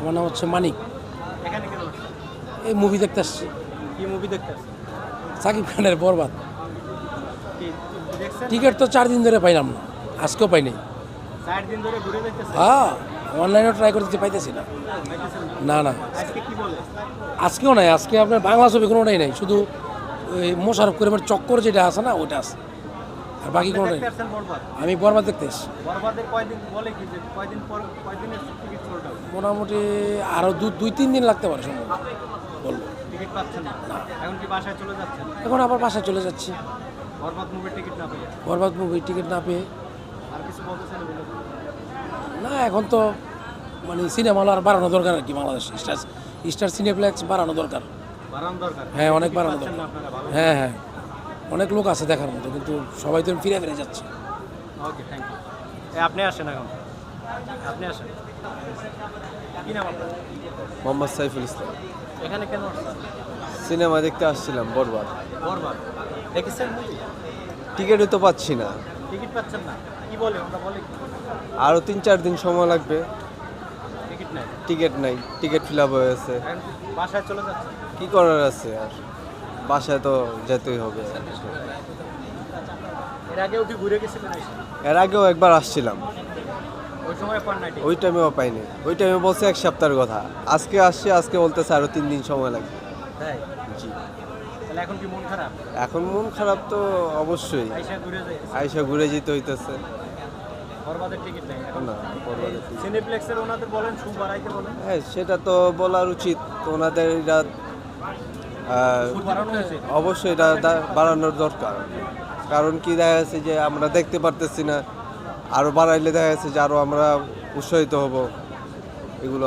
আমার নাম হচ্ছে মানিক। এখানে কেন এই মুভি দেখতে আসছি। কি মুভি দেখতে আসছেন? সাকিব খানের বরবাদ। টিকিট তো চার দিন ধরে পাইলাম না। আজকেও পাইনি। চার দিন ধরে ঘুরে দেখতেছেন? হ্যাঁ অনলাইনেও ট্রাই করতে পাইতেছি না। না না? আজকেও নাই আজকে আপনার বাংলা ছবি কোনোটাই নাই। শুধু ওই মোশারফ করিমের চক্কর যেটা আছে না ওইটা আছে। আর বাকি কোনো আমি বরবাদ দেখতে মোটামুটি আরও দুই তিন দিন লাগতে পারে সম্ভব। বলব। এখন আবার বাসায় চলে যাচ্ছি। বরবাদ মুভির টিকিট না পেয়ে? না এখন তো মানে সিনেমা হল আর বাড়ানো দরকার আর কি বাংলাদেশ। স্টার স্টার সিনেপ্লেক্স বাড়ানো দরকার। হ্যাঁ অনেক বাড়ানো দরকার। হ্যাঁ হ্যাঁ। অনেক লোক আছে দেখার মতো কিন্তু সবাই তো ফিরে ফিরে যাচ্ছে। ওকে থ্যাংক ইউ আপনি আসেন এখন। আপনি আসেন। কি নাম আপনার? মোহাম্মদ সাইফুল ইসলাম। এখানে কেন সিনেমা দেখতে আসছিলাম বরবাদ। বরবাদ? দেখেছেন? তো পাচ্ছি না। টিকিট পাচ্ছেন না। কি বলে ওটা বলে? আরও তিন চার দিন সময় লাগবে। টিকিট নাই। টিকিট নাই টিকিট ফিল আপ হয়েছে এখন কি বাসায় চলে যাচ্ছেন কি করার আছে আর? বাসায় তো যেতেই হবে। এর আগেও কি ঘুরে গেছিলেন এর আগেও একবার আসছিলাম। ওই টাইমেও পাইনি। ওই টাইমে বলছে এক সপ্তাহের কথা। আজকে আসছে আজকে বলতেছে আরও তিন দিন সময় লাগবে। জি। এখন কি মন খারাপ? এখন মন খারাপ তো অবশ্যই। আইসা ঘুরে যেতে হইতেছে। হ্যাঁ সেটা তো বলার উচিত। ওনাদের এটা অবশ্যই এটা বাড়ানোর দরকার। কারণ কি দেখা যাচ্ছে যে আমরা দেখতে পারতেছি না আরও বাড়াইলে দেখা যাচ্ছে যে আরও আমরা উৎসাহিত হব। এগুলো